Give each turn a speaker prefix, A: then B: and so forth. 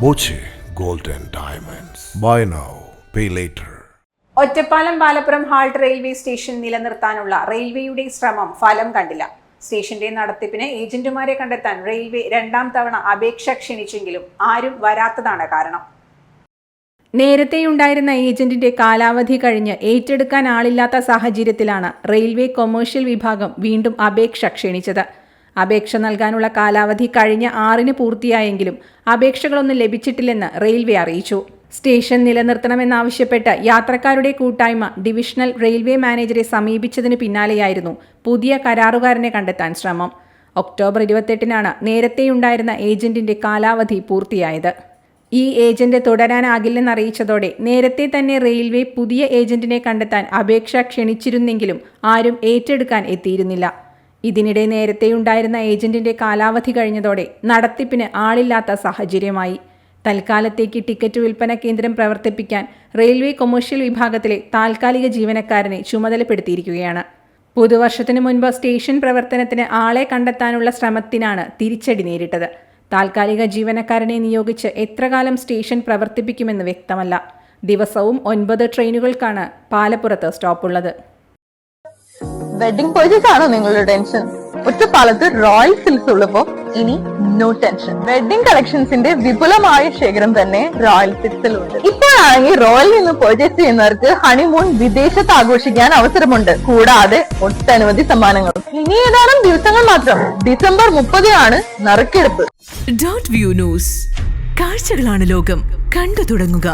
A: Boche gold and diamonds. Buy now pay later
B: Ottapalam Palappuram halt railway station നിലനിർത്താനുള്ള റെയിൽവേയുടെ ശ്രമം ഫലം കണ്ടില്ല. സ്റ്റേഷന്റെ നടത്തിപ്പിന് ഏജന്റുമാരെ കണ്ടെത്താൻ റെയിൽവേ രണ്ടാം തവണ അപേക്ഷ ക്ഷണിച്ചെങ്കിലും ആരും വരാത്തതാണ് കാരണം. നേരത്തെയുണ്ടായിരുന്ന ഏജന്റിന്റെ കാലാവധി കഴിഞ്ഞ് ഏറ്റെടുക്കാൻ ആളില്ലാത്ത സാഹചര്യത്തിലാണ് റെയിൽവേ കൊമേഴ്ഷ്യൽ വിഭാഗം വീണ്ടും അപേക്ഷ ക്ഷണിച്ചത്. അപേക്ഷ നൽകാനുള്ള കാലാവധി കഴിഞ്ഞ ആറിന് പൂർത്തിയായെങ്കിലും അപേക്ഷകളൊന്നും ലഭിച്ചിട്ടില്ലെന്ന് റെയിൽവേ അറിയിച്ചു. സ്റ്റേഷൻ നിലനിർത്തണമെന്നാവശ്യപ്പെട്ട് യാത്രക്കാരുടെ കൂട്ടായ്മ ഡിവിഷണൽ റെയിൽവേ മാനേജരെ സമീപിച്ചതിന് പിന്നാലെയായിരുന്നു പുതിയ കരാറുകാരനെ കണ്ടെത്താൻ ശ്രമം. ഒക്ടോബർ ഇരുപത്തെട്ടിനാണ് നേരത്തെയുണ്ടായിരുന്ന ഏജന്റിന്റെ കാലാവധി പൂർത്തിയായത്. ഈ ഏജന്റ് തുടരാനാകില്ലെന്നറിയിച്ചതോടെ നേരത്തെ തന്നെ റെയിൽവേ പുതിയ ഏജന്റിനെ കണ്ടെത്താൻ അപേക്ഷ ക്ഷണിച്ചിരുന്നെങ്കിലും ആരും ഏറ്റെടുക്കാൻ എത്തിയിരുന്നില്ല. ഇതിനിടെ നേരത്തെയുണ്ടായിരുന്ന ഏജന്റിന്റെ കാലാവധി കഴിഞ്ഞതോടെ നടത്തിപ്പിന് ആളില്ലാത്ത സാഹചര്യമായി. തൽക്കാലത്തേക്ക് ടിക്കറ്റ് വിൽപ്പന കേന്ദ്രം പ്രവർത്തിപ്പിക്കാൻ റെയിൽവേ കൊമേഴ്ഷ്യൽ വിഭാഗത്തിലെ താൽക്കാലിക ജീവനക്കാരനെ ചുമതലപ്പെടുത്തിയിരിക്കുകയാണ്. പുതുവർഷത്തിനു മുൻപ് സ്റ്റേഷൻ പ്രവർത്തനത്തിന് ആളെ കണ്ടെത്താനുള്ള ശ്രമത്തിനാണ് തിരിച്ചടി നേരിട്ടത്. താൽക്കാലിക ജീവനക്കാരനെ നിയോഗിച്ച് എത്രകാലം സ്റ്റേഷൻ പ്രവർത്തിപ്പിക്കുമെന്ന് വ്യക്തമല്ല. ദിവസവും ഒൻപത് ട്രെയിനുകൾക്കാണ് പാലപ്പുറത്ത് സ്റ്റോപ്പുള്ളത്.
C: വെഡിങ് പർച്ചേസ് ആണോ നിങ്ങളുടെ ടെൻഷൻ? ഒറ്റപ്പാലത്ത് റോയൽ സിൽക്സ് ഉള്ളപ്പോ ഇനി നോ ടെൻഷൻ വെഡിങ് കളക്ഷൻസിന്റെ വിപുലമായ ശേഖരം തന്നെ റോയൽ സിൽക്സിലുണ്ട് ഇപ്പോഴാണെങ്കിൽ റോയൽ നിന്ന് പർച്ചേസ് ചെയ്യുന്നവർക്ക് ഹണിമൂൺ വിദേശത്ത് ആഘോഷിക്കാൻ അവസരമുണ്ട്. കൂടാതെ ഒട്ടനവധി സമ്മാനങ്ങൾ ഇനി ഏതാനും ദിവസങ്ങൾ മാത്രം. ഡിസംബർ മുപ്പതിനാണ് നറുക്കെടുപ്പ്.
D: ഡോട്ട് വ്യൂ ന്യൂസ് കാഴ്ചകളാണ് ലോകം. കണ്ടു തുടങ്ങുക.